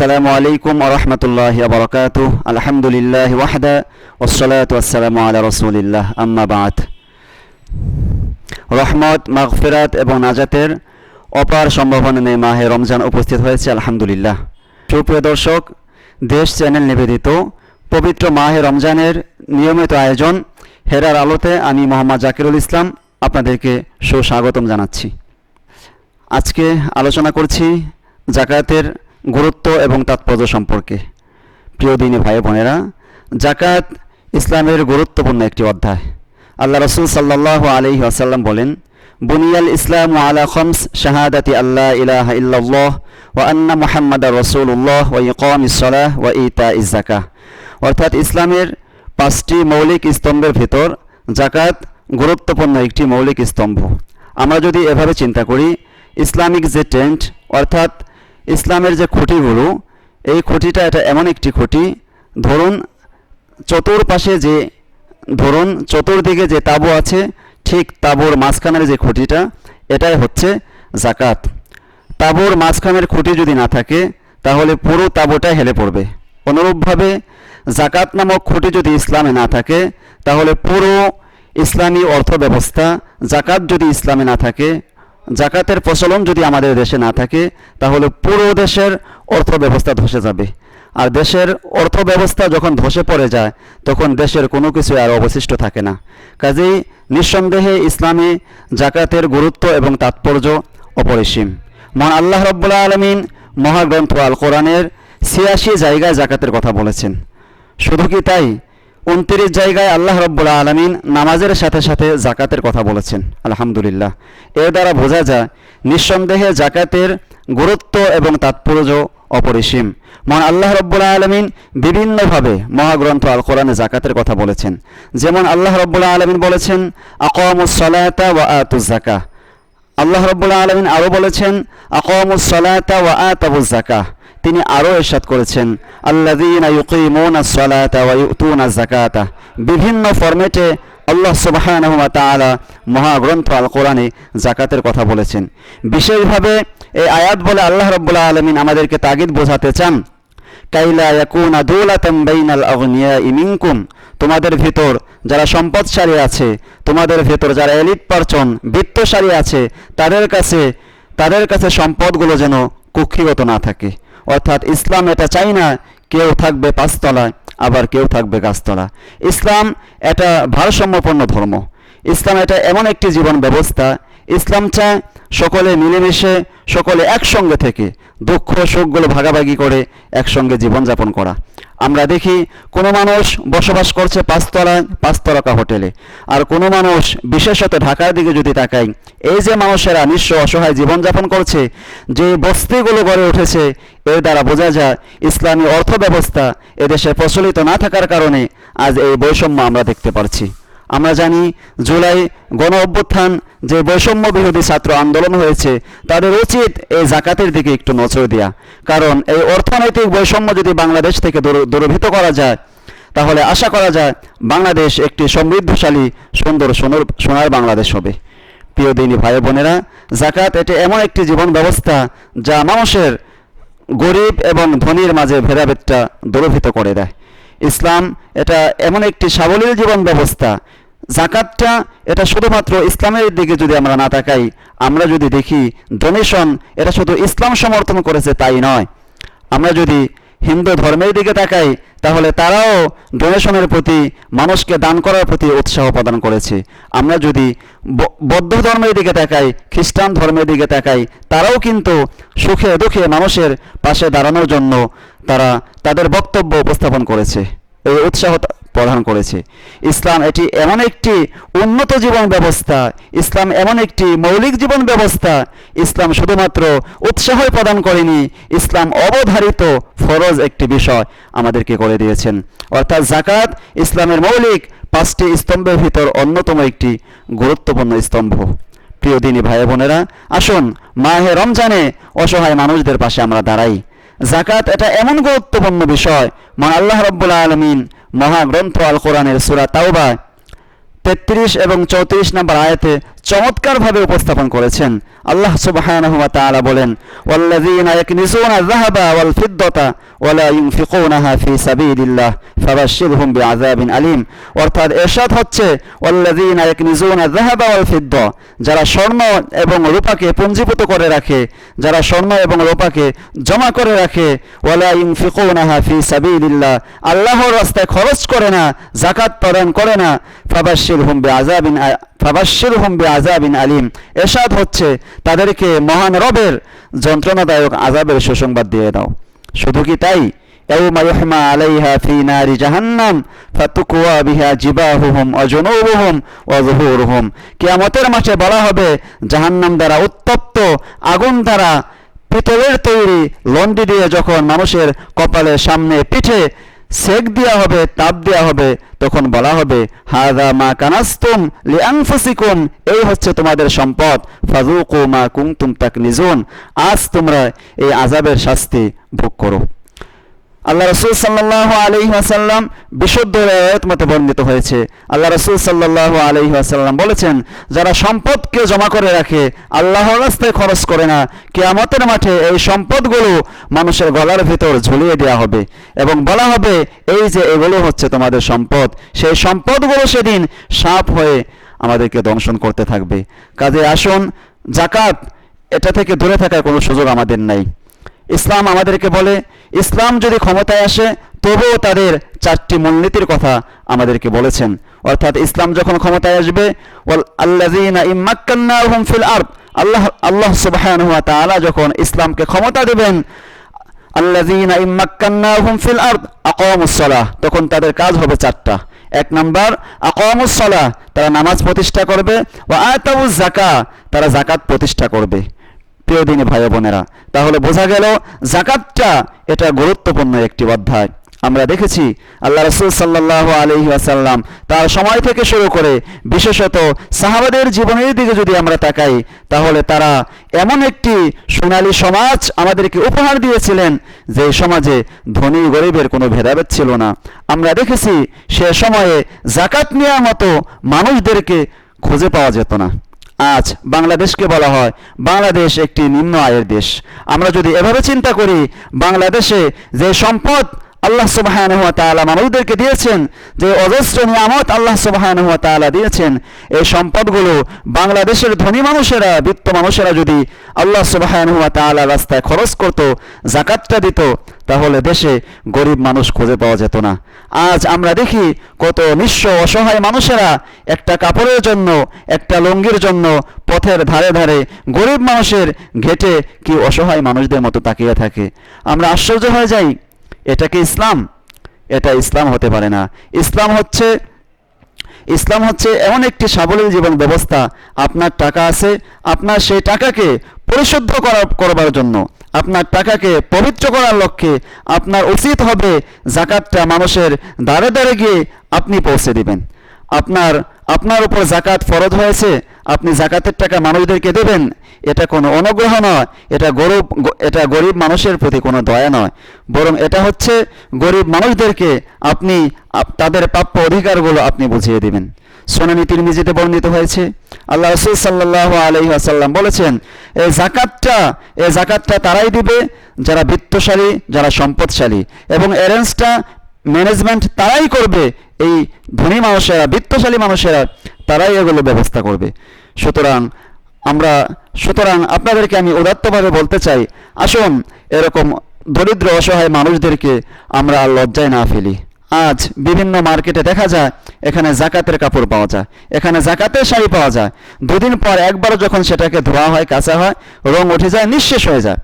আসসালামু আলাইকুম রহমতুল্লাহ বরকাত আলহামদুলিল্লাহ ওয়াহদা ওসলাত আসসালামু আলা রসুলিল্লাহ। আম্মা বাদ। রহমত, মাগফিরাত এবং নাজাতের অপার সম্ভাবনা নিয়ে মাহে রমজান উপস্থিত হয়েছে, আলহামদুলিল্লাহ। সুপ্রিয় দর্শক, দেশ চ্যানেল নিবেদিত পবিত্র মাহে রমজানের নিয়মিত আয়োজন হেরার আলোতে আমি মোহাম্মদ জাকিরুল ইসলাম আপনাদেরকে সুস্বাগতম জানাচ্ছি। আজকে আলোচনা করছি জাকাতের গুরুত্ব এবং তাৎপর্য সম্পর্কে। প্রিয় দিনী ভাই বোনেরা জাকাত ইসলামের গুরুত্বপূর্ণ একটি অধ্যায়। আল্লাহ রসুল সাল্লাহ আলহি আসাল্লাম বলেন, বুনিয়াল ইসলাম আলা খমস শাহাদাতি আল্লাহ ইলাহ ইল্লাল্লাহ ওয়া আন্না মুহাম্মাদ রসুল্লাহ ওয়া ইকাম ইসলাহ ওয়া ইতা ইজাকা অর্থাৎ ইসলামের পাঁচটি মৌলিক স্তম্ভের ভেতর জাকাত গুরুত্বপূর্ণ একটি মৌলিক স্তম্ভ। আমরা যদি এভাবে চিন্তা করি, ইসলামিক যে টেন্ট অর্থাৎ ইসলামের যে খুঁটিগুলো, এই খুঁটিটা এটা এমন একটি খুঁটি, ধরুন চতুর্পাশে যে, ধরুন চতুর্দিকে যে তাবু আছে, ঠিক তাবুর মাঝখানের যে খুঁটিটা, এটাই হচ্ছে জাকাত তাবুর মাঝখানের খুঁটি যদি না থাকে, তাহলে পুরো তাবুটা হেলে পড়বে। অনুরূপভাবে জাকাত নামক খুঁটি যদি ইসলামে না থাকে, তাহলে পুরো ইসলামী অর্থ ব্যবস্থা জাকাত যদি ইসলামে না থাকে জাকাতের প্রচলন যদি আমাদের দেশে না থাকে, তাহলে পুরো দেশের অর্থ ব্যবস্থা ধসে যাবে। আর দেশের অর্থ ব্যবস্থা যখন ধসে পড়ে যায়, তখন দেশের কোনো কিছু আর অবশিষ্ট থাকে না। কাজেই নিঃসন্দেহে ইসলামে জাকাতের গুরুত্ব এবং তাৎপর্য অপরিসীম। মহান আল্লাহ রব্বুল্লা আলমিন মহাগ্রন্থ আল কোরআনের ছিয়াশি জায়গায় জাকাতের কথা বলেছেন। শুধু কি তাই? উনত্রিশ জায়গায় আল্লাহ রব্বুল্লা আলমিন নামাজের সাথে সাথে জাকাতের কথা বলেছেন। আলহামদুলিল্লাহ। এর দ্বারা বোঝা যায়, নিঃসন্দেহে জাকাতের গুরুত্ব এবং তাৎপর্য অপরিসীম। মহান আল্লাহ রব্বুল্লা আলমিন বিভিন্নভাবে মহাগ্রন্থ আল কোরআনে জাকাতের কথা বলেছেন। যেমন আল্লাহ রব্বুল্লা আলমিন বলেছেন আকমুসলাতা ওয়া আতুজ জাকা আল্লাহ রব্বুল্লা আলমিন আরও বলেছেন আকমুসলাতা ওয়া আতাবুজ জাকা তিনি আরও এরশাদ করেছেন, আল্লাযীনা ইউকিমুনা সলাতা ওয়া ইউতুনা যাকাতা। বিভিন্ন ফরম্যাটে আল্লাহ সুবহানাহু ওয়া তাআলা মহাগ্রন্থ আল কোরআনে জাকাতের কথা বলেছেন। বিশেষভাবে এই আয়াত বলে আল্লাহ রাব্বুল আলামিন আমাদেরকে তাগিদ বোঝাতে চান কাইলা ইয়াকুনা দুলাতাম বাইনাল আগনিয়াই মিনকুম? তোমাদের ভিতর যারা সম্পদশালী আছে, তোমাদের ভিতর যারা এলিট পারচন বৃত্তশালী আছে, তাদের কাছে তাদের কাছে সম্পদগুলো যেন কুক্ষিগত না থাকে। অর্থাৎ ইসলাম এটা চাই না, কেউ থাকবে পাঁচতলায়, আবার কেউ থাকবে গাছতলা। ইসলাম এটা ভারসাম্যপূর্ণ ধর্ম। ইসলাম এটা এমন একটি জীবন ব্যবস্থা। ইসলাম চায় সকলে মিলেমিশে, সকলে একসঙ্গে থেকে দুঃখ সুখগুলো ভাগাভাগি করে একসঙ্গে জীবনযাপন করা। আমরা দেখি কোনো মানুষ বসবাস করছে পাঁচতলায় পাঁচতলাকা হোটেলে। আর কোনো মানুষ, বিশেষত ঢাকার দিকে যদি তাকাই, এই যে মানুষেরা নিঃস্ব অসহায় জীবনযাপন করছে, যে বস্তিগুলো গড়ে উঠেছে, এর দ্বারা বোঝা যায় ইসলামী অর্থ ব্যবস্থা এদেশে প্রচলিত না থাকার কারণে আজ এই বৈষম্য আমরা দেখতে পারছি। আমরা জানি জুলাই গণ অভ্যুত্থান যে বৈষম্য বিরোধী ছাত্র আন্দোলন হয়েছে, তাদের উচিত এই জাকাতের দিকে একটু নজর দেওয়া কারণ এই অর্থনৈতিক বৈষম্য যদি বাংলাদেশ থেকে দূর- দূরীভূত করা যায়, তাহলে আশা করা যায় বাংলাদেশ একটি সমৃদ্ধশালী, সুন্দর, সোনার সোনার বাংলাদেশ হবে। প্রিয় দিনী ভাই বোনেরা, জাকাত এটি এমন একটি জীবন ব্যবস্থা যা মানুষের গরিব এবং ধনীর মাঝে ভেদাভেদটা দূরভূত করে দেয়। ইসলাম এটা এমন একটি সাবলীল জীবন ব্যবস্থা জাকাতটা এটা শুধুমাত্র ইসলামের দিকে যদি আমরা না তাকাই, আমরা যদি দেখি ডোনেশন এটা শুধু ইসলাম সমর্থন করেছে তাই নয়। আমরা যদি হিন্দু ধর্মের দিকে তাকাই, তাহলে তারাও ডোনেশনের প্রতি, মানুষকে দান করার প্রতি উৎসাহ প্রদান করেছে। আমরা যদি বৌদ্ধ ধর্মের দিকে তাকাই, খ্রিস্টান ধর্মের দিকে তাকাই, তারাও কিন্তু সুখে, দুঃখে মানুষের পাশে দাঁড়ানোর জন্য তারা তাদের বক্তব্য উপস্থাপন করেছে। এই উৎসাহ প্রদান করেছে। ইসলাম এটি এমন একটি উন্নত জীবন ব্যবস্থা, ইসলাম এমন একটি মৌলিক জীবন ব্যবস্থা, ইসলাম শুধুমাত্র উৎসাহ প্রদান করেনি, ইসলাম অবধারিত ফরজ একটি বিষয় আমাদেরকে করে দিয়েছেন। অর্থাৎ জাকাত ইসলামের মৌলিক পাঁচটি স্তম্ভের ভিতর অন্যতম একটি গুরুত্বপূর্ণ স্তম্ভ। প্রিয় দিনী ভাই বোনেরা, আসুন মাহে রমজানে অসহায় মানুষদের পাশে আমরা দাঁড়াই। জাকাত এটা এমন গুরুত্বপূর্ণ বিষয়, মহান আল্লাহ রব্বুল আলমিন মহাগ্রন্থ আল কোরআনের সুরা তাওবা তেত্রিশ এবং চৌত্রিশ নম্বর আয়াতে চমৎকারভাবে উপস্থাপন করেছেন। আল্লাহ সুবহানাহু ওয়া তাআলা বলেন, ওয়াল্লাযীনা ইয়াকনিজুনা আয-যাহাবা ওয়াল ফিদ্দাতা ওয়া লা ইউনফিকুনাহা ফি সাবিলিল্লাহ ফাবাশশিরহুম বিআযাবিন আলীম। অর্থাৎ এরশাদ হচ্ছে, ওয়াল্লাযীনা ইয়াকনিজুনা আয-যাহাবা ওয়াল ফিদ্দা। যারা স্বর্ণ এবং রূপাকে পুঞ্জীভূত করে রাখে, যারা স্বর্ণ এবং রূপাকে জমা করে রাখে, ওয়া লা ইউনফিকুনাহা ফি সাবিলিল্লাহ। আল্লাহর রাস্তায় খরচ করে না, যাকাত প্রদান করে না, ফাবাশশিরহুম বিআযাবিন ফাবাশশিরহুম বিআযাবিন আলীম। এরশাদ হচ্ছে তাদেরকে মহান রবের যন্ত্রণাদায়ক আযাবের সুসংবাদ দিয়ে দাও। শুধু কি তাই? আলাইহা ফি নারি জাহান্নাম ফাতুকওয়া বিহা জিবাহুহুম ওয়া জুনুবুহুম ওয়া যুহুরুহুম। কিয়ামতের মাঠে বলা হবে, জাহান্নাম দ্বারা উত্তপ্ত আগুন দ্বারা পিতলের তৈরি লন্ডি দিয়ে যখন মানুষের কপালের সামনে পিঠে সেক দেওয়া হবে, তাপ দেওয়া হবে, তখন বলা হবে হাদা মা কানাস্তুম লিআনফুসিকুম এই হচ্ছে তোমাদের সম্পদ। ফাজুকু মা কুমতুম তাক নিজুন আজ তোমরা এই আজাবের শাস্তি ভোগ করো। আল্লাহ রসুল সাল্লাহ আলহি আসাল্লাম বিশুদ্ধ রেওয়ায়ত মতে বর্ণিত হয়েছে। আল্লাহ রসুল সাল্লাহ আলহি আসাল্লাম বলেছেন, যারা সম্পদকে জমা করে রাখে, আল্লাহর রাস্তায় খরচ করে না। কেয়ামতের মাঠে এই সম্পদগুলো মানুষের গলার ভেতর ঝুলিয়ে দেওয়া হবে এবং বলা হবে, এই যে এগুলো হচ্ছে তোমাদের সম্পদ, সেই সম্পদগুলো সেদিন সাপ হয়ে আমাদেরকে দংশন করতে থাকবে। কাজে আসুন জাকাত এটা থেকে দূরে থাকার কোনো সুযোগ আমাদের নাই। ইসলাম আমাদেরকে বলে, ইসলাম যদি ক্ষমতায় আসে, তবুও তাদের চারটি মূলনীতির কথা আমাদেরকে বলেছেন। অর্থাৎ ইসলাম যখন ক্ষমতায় আসবে আল্লাহ আল্লাহ ওয়া যখন ইসলামকে ক্ষমতা দিবেন, আল্লাযীনা ইম্মাক্কান্নাহুম ফিল আরদ, আকামুস তখন তাদের কাজ হবে চারটা। এক নাম্বার, আকামুস তারা নামাজ প্রতিষ্ঠা করবে, ওয়া আতাউজ যাকা তারা যাকাত প্রতিষ্ঠা করবে। প্রিয় দিনী ভাই বোনেরা, তাহলে বোঝা গেল জাকাতটা এটা গুরুত্বপূর্ণ একটি অধ্যায়। আমরা দেখেছি আল্লাহ রসুল সাল্লাহ আলহি আসাল্লাম তার সময় থেকে শুরু করে বিশেষত সাহাবাদের জীবনের দিকে যদি আমরা তাকাই, তাহলে তারা এমন একটি সোনালী সমাজ আমাদেরকে উপহার দিয়েছিলেন যে সমাজে ধনী গরিবের কোনো ভেদাভেদ ছিল না। আমরা দেখেছি সে সময়ে জাকাত নেওয়ার মতো মানুষদেরকে খুঁজে পাওয়া যেত না। আজ বাংলাদেশকে বলা হয় বাংলাদেশ একটি নিম্ন আয়ের দেশ। আমরা যদি এভাবে চিন্তা করি, বাংলাদেশে যে সম্পদ আল্লাহ সুবহানাহু ওয়া তাআলা মানুষদেরকে দিয়েছেন, যে অজস্র নিয়ামত আল্লাহ সুবহানাহু ওয়া তাআলা দিয়েছেন, এই সম্পদগুলো বাংলাদেশের ধনী মানুষেরা, বিত্ত মানুষেরা যদি আল্লাহ সুবহানাহু ওয়া তাআলা রাস্তায় খরচ করত, জাকাতটা দিত, তাহলে দেশে গরিব মানুষ খুঁজে পাওয়া যেত না। আজ আমরা দেখি কত নিঃস্ব অসহায় মানুষেরা একটা কাপড়ের জন্য, একটা লুঙ্গির জন্য পথের ধারে ধারে গরিব মানুষের ঘেটে কি অসহায় মানুষদের মতো তাকিয়ে থাকে। আমরা আশ্চর্য হয়ে যাই, এটা কি ইসলাম? এটা ইসলাম হতে পারে না। ইসলাম হচ্ছে ইসলাম হচ্ছে এমন একটি সাবলীল জীবন ব্যবস্থা। আপনার টাকা আছে, আপনার সেই টাকাকে পরিশুদ্ধ করা, করবার জন্য। আপনার টাকাকে পবিত্র করার লক্ষ্যে আপনার উচিত হবে জাকাতটা মানুষের দ্বারে দ্বারে গিয়ে আপনি পৌঁছে দিবেন। আপনার আপনার উপর জাকাত ফরজ হয়েছে, আপনি জাকাতের টাকা মানুষদেরকে দেবেন, এটা কোনো অনুগ্রহ নয়, এটা গরিব এটা গরিব মানুষের প্রতি কোনো দয়া নয়। বরং এটা হচ্ছে গরিব মানুষদেরকে আপনি তাদের প্রাপ্য অধিকারগুলো আপনি বুঝিয়ে দিবেন। সোনানি তিরমিজিতে বর্ণিত হয়েছে। আল্লাহ রসুল সাল্লাহ আলহি আসাল্লাম বলেছেন এই জাকাতটা এই জাকাতটা তারাই দিবে যারা বিত্তশালী, যারা সম্পদশালী। এবং অ্যারেঞ্জটা ম্যানেজমেন্ট তারাই করবে, এই ধনী মানুষেরা, বিত্তশালী মানুষেরা তারাই এগুলো ব্যবস্থা করবে। সুতরাং আমরা, সুতরাং আপনাদেরকে আমি উদাত্তভাবে বলতে চাই, আসুন এরকম দরিদ্র, অসহায় মানুষদেরকে আমরা লজ্জায় না ফেলি। আজ বিভিন্ন মার্কেটে দেখা যায়, এখানে জাকাতের কাপড় পাওয়া যায়, এখানে জাকাতের শাড়ি পাওয়া যায়। দুদিন পর একবার যখন সেটাকে ধোয়া হয়, কাঁচা হয়, রং উঠে যায়, নিঃশেষ হয়ে যায়।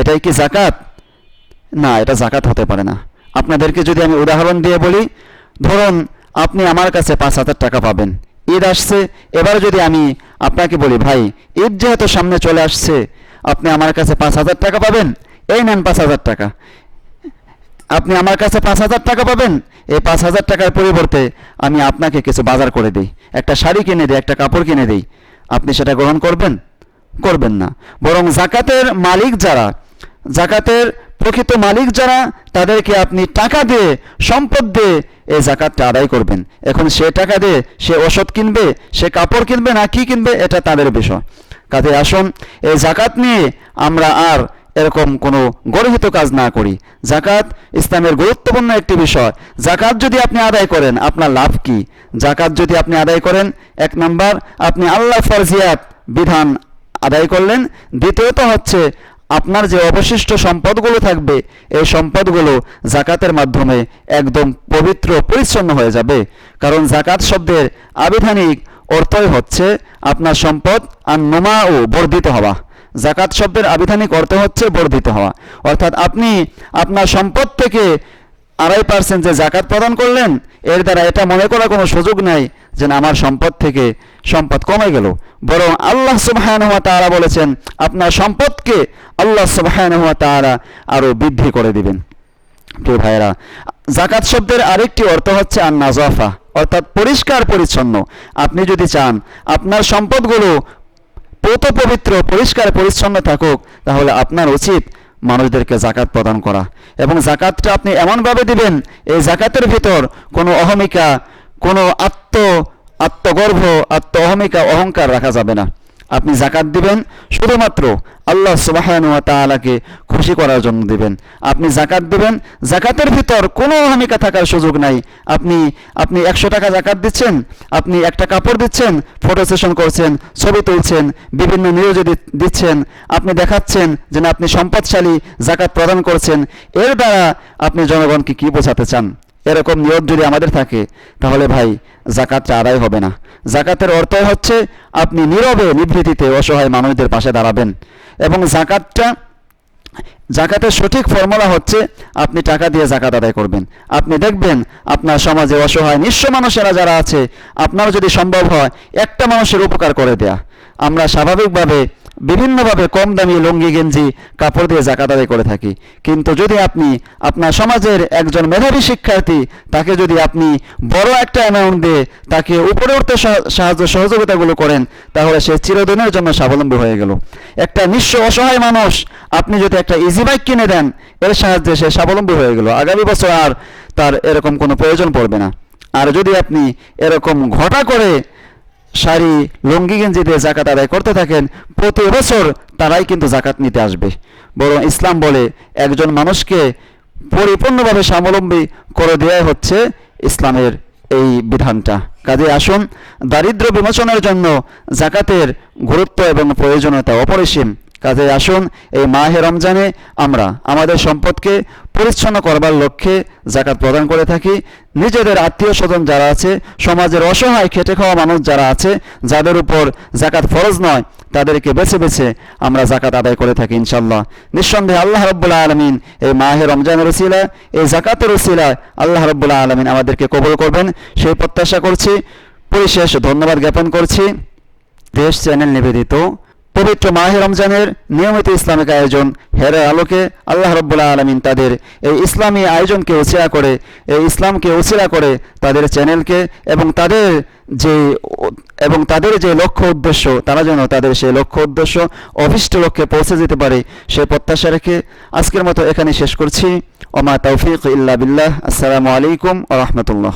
এটাই কি জাকাত? না, এটা জাকাত হতে পারে না। আপনাদেরকে যদি আমি উদাহরণ দিয়ে বলি, ধরুন আপনি আমার কাছে পাঁচ হাজার টাকা পাবেন, ঈদ আসছে, এবার যদি আমি আপনাকে বলি, ভাই, ঈদ যেহেতু সামনে চলে আসছে, আপনি আমার কাছে পাঁচ হাজার টাকা পাবেন, এই নেন পাঁচ হাজার টাকা। আপনি আমার কাছে পাঁচ হাজার টাকা পাবেন? এই পাঁচ হাজার টাকার পরিবর্তে আমি আপনাকে কিছু বাজার করে দিই। একটা শাড়ি কিনে দিই, একটা কাপড় কিনে দিই। আপনি সেটা গ্রহণ করবেন? করবেন না। বরং জাকাতের মালিক যারা, জাকাতের প্রকৃত মালিক যারা, তাদেরকে আপনি টাকা দিয়ে সম্পদ দিয়ে এই জাকাতটা আদায় করবেন। এখন সে টাকা দিয়ে সে ওষুধ কিনবে, সে কাপড় কিনবে না কি কিনবে, এটা তাদের বিষয়। কাজে আসুন, এই জাকাত নিয়ে আমরা আর এরকম কোনো গর্হিত কাজ না করি। জাকাত ইসলামের গুরুত্বপূর্ণ একটি বিষয়। জাকাত যদি আপনি আদায় করেন, আপনার লাভ কি? জাকাত যদি আপনি আদায় করেন, এক নাম্বার, আপনি আল্লাহ ফরজিয়াত বিধান আদায় করলেন। দ্বিতীয়ত হচ্ছে, আপনার যে অবশিষ্ট সম্পদগুলো থাকবে, এই সম্পদগুলো জাকাতের মাধ্যমে একদম পবিত্র, পরিচ্ছন্ন হয়ে যাবে। কারণ জাকাত শব্দের আবিধানিক অর্থই হচ্ছে, আপনার সম্পদ আর নোমা ও বর্ধিত হওয়া। জাকাত শব্দের আবিধানিক অর্থ হচ্ছে বর্ধিত হওয়া। অর্থাৎ আপনি আপনার সম্পদ থেকে আড়াই পার্সেন্ট যে জাকাত প্রদান করলেন, এর দ্বারা এটা মনে করার কোনো সুযোগ নেই যে আমার সম্পদ থেকে সম্পদ কমে গেল। বরং আল্লাহ হওয়া তারা বলেছেন, আপনার সম্পদকে আল্লাহ হওয়া তারা আরও বৃদ্ধি করে দিবেন। প্রিয় ভাইয়েরা জাকাত শব্দের আরেকটি অর্থ হচ্ছে আর নাজফা অর্থাৎ পরিষ্কার পরিচ্ছন্ন আপনি যদি চান, আপনার সম্পদগুলো পোত পবিত্র, পরিষ্কার, পরিচ্ছন্ন থাকুক, তাহলে আপনার উচিত মানুষদেরকে জাকাত প্রদান করা। এবং জাকাতটা আপনি এমনভাবে দিবেন, এই জাকাতের ভিতর কোনো অহমিকা, কোনো আত্ম, আত্মগর্ভ আত্ম অহমিকা অহংকার রাখা যাবে না। আপনি জাকাত দিবেন, শুধুমাত্র আল্লাহ সুবাহান তাআলাকে খুশি করার জন্য দিবেন। আপনি জাকাত দিবেন জাকাতের ভিতর কোনো অহমিকা থাকার সুযোগ নাই। আপনি আপনি একশো টাকা জাকাত দিচ্ছেন, আপনি একটা কাপড় দিচ্ছেন ফটো সেশন করছেন, ছবি তুলছেন, বিভিন্ন নিউজে দিচ্ছেন, আপনি দেখাচ্ছেন যে আপনি সম্পদশালী জাকাত প্রদান করছেন। এর দ্বারা আপনি জনগণকে কি বোঝাতে চান? এরকম নিয়ত যদি আমাদের থাকে, তাহলে ভাই জাকাতটা আদায় হবে না। জাকাতের অর্থ হচ্ছে, আপনি নীরবে নিভৃতিতে অসহায় মানুষদের পাশে দাঁড়াবেন। এবং জাকাতটা জাকাতের সঠিক ফর্মুলা হচ্ছে, আপনি টাকা দিয়ে জাকাত আদায় করবেন। আপনি দেখবেন, আপনার সমাজে অসহায়, নিঃস্ব মানুষেরা যারা আছে আপনার যদি সম্ভব হয়, একটা মানুষের উপকার করে দেয়া। আমরা স্বাভাবিকভাবে বিভিন্নভাবে কম দামি লুঙ্গি, গেঞ্জি, কাপড় দিয়ে জাকাত আদায় করে থাকি। কিন্তু যদি আপনি আপনার সমাজের একজন মেধাবী শিক্ষার্থী, তাকে যদি আপনি বড় একটা অ্যামাউন্ট দিয়ে তাকে উপরে উঠতে সাহায্য সহযোগিতাগুলো করেন, তাহলে সে চিরদিনের জন্য স্বাবলম্বী হয়ে গেল। একটা নিঃস্ব অসহায় মানুষ, আপনি যদি একটা ইজি বাইক কিনে দেন, এর সাহায্যে সে স্বাবলম্বী হয়ে গেল। আগামী বছর আর তার এরকম কোনো প্রয়োজন পড়বে না। আর যদি আপনি এরকম ঘটা করে শাড়ি, লুঙ্গি, গেঞ্জি দিয়ে জাকাত আদায় করতে থাকেন, প্রতি বছর তারাই কিন্তু জাকাত নিতে আসবে। বরং ইসলাম বলে, একজন মানুষকে পরিপূর্ণভাবে স্বাবলম্বী করে দেওয়াই হচ্ছে ইসলামের এই বিধানটা। কাজে আসুন দারিদ্র বিমোচনের জন্য জাকাতের গুরুত্ব এবং প্রয়োজনীয়তা অপরিসীম। কাজে আসুন। এই মাহে রমজানে আমরা আমাদের সম্পদকে পরিচ্ছন্ন করবার লক্ষ্যে জাকাত প্রদান করে থাকি। নিজেদের আত্মীয় স্বজন যারা আছে, সমাজের অসহায় খেটে খাওয়া মানুষ যারা আছে, যাদের উপর জাকাত ফরজ নয়, তাদেরকে বেছে বেছে আমরা জাকাত আদায় করে থাকি ইনশাল্লাহ নিঃসন্দেহে আল্লাহ রব্বুল্লাহ আলমিন এই মাহে রমজানের উসিলা এই জাকাতের উসিলায় আল্লাহ রব্বুল্লাহ আলমিন আমাদেরকে কবল করবেন। সেই প্রত্যাশা করছি, পরিশেষ ধন্যবাদ জ্ঞাপন করছি। দেশ চ্যানেল নিবেদিত পবিত্র মাহে রমজানের নিয়মিত ইসলামিক আয়োজন, হেরের আলোকে আল্লাহ রব্বুল্লাহ আলমিন তাদের এই ইসলামী আয়োজনকে উচিরা করে, এই ইসলামকে উচিরা করে তাদের চ্যানেলকে এবং তাদের যে এবং তাদের যে লক্ষ্য উদ্দেশ্য, তারা যেন তাদের সেই লক্ষ্য উদ্দেশ্য অভিষ্ট লক্ষ্যে পৌঁছে যেতে পারে সে প্রত্যাশা রেখে আজকের মতো এখানে শেষ করছি। ওমা তৌফিক ইল্লা বিল্লাহ। আসসালামু আলাইকুম ও রহমতুল্লাহ।